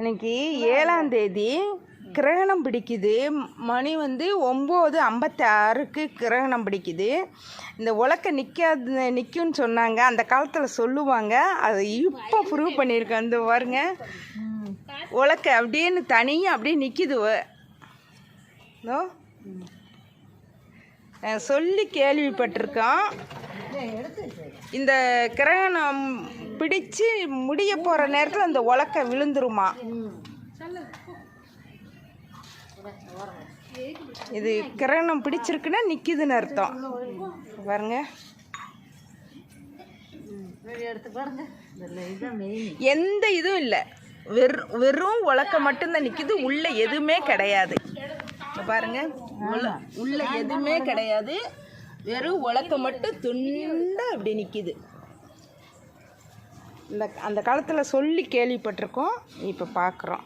இன்னைக்கு ஏழாம் தேதி கிரகணம் பிடிக்குது. மணி வந்து ஒம்பது ஐம்பத்தி ஆறுக்கு கிரகணம் பிடிக்குது. இந்த உலக்க நிற்காது நிற்கும்னு சொன்னாங்க. அந்த காலத்தில் சொல்லுவாங்க. அதை இப்போ ப்ரூவ் பண்ணியிருக்கேன். இந்த பாருங்க. உலக்க அப்படின்னு தனியாக அப்படியே நிற்கிது சொல்லி கேள்விப்பட்டிருக்கோம். இந்த கிரகணம் பிடிச்சு முடிய போகிற நேரத்தில் அந்த உலக்க விழுந்துருமா? இது கிரகணம் பிடிச்சிருக்குன்னா நிற்கிதுன்னு அர்த்தம். பாருங்க. எந்த இதுவும் இல்லை. வெறும் வெறும் உலக்க மட்டும்தான் நிற்கிது உள்ள எதுவுமே கிடையாது. பாருங்க. உள்ள உள்ள எதுவுமே கிடையாது. வெறும் உலக்க மட்டும் துண்டா அப்படி நிற்கிது இந்த அந்த காலத்தில் சொல்லி கேள்விப்பட்டிருக்கோம். இப்போ பார்க்குறோம்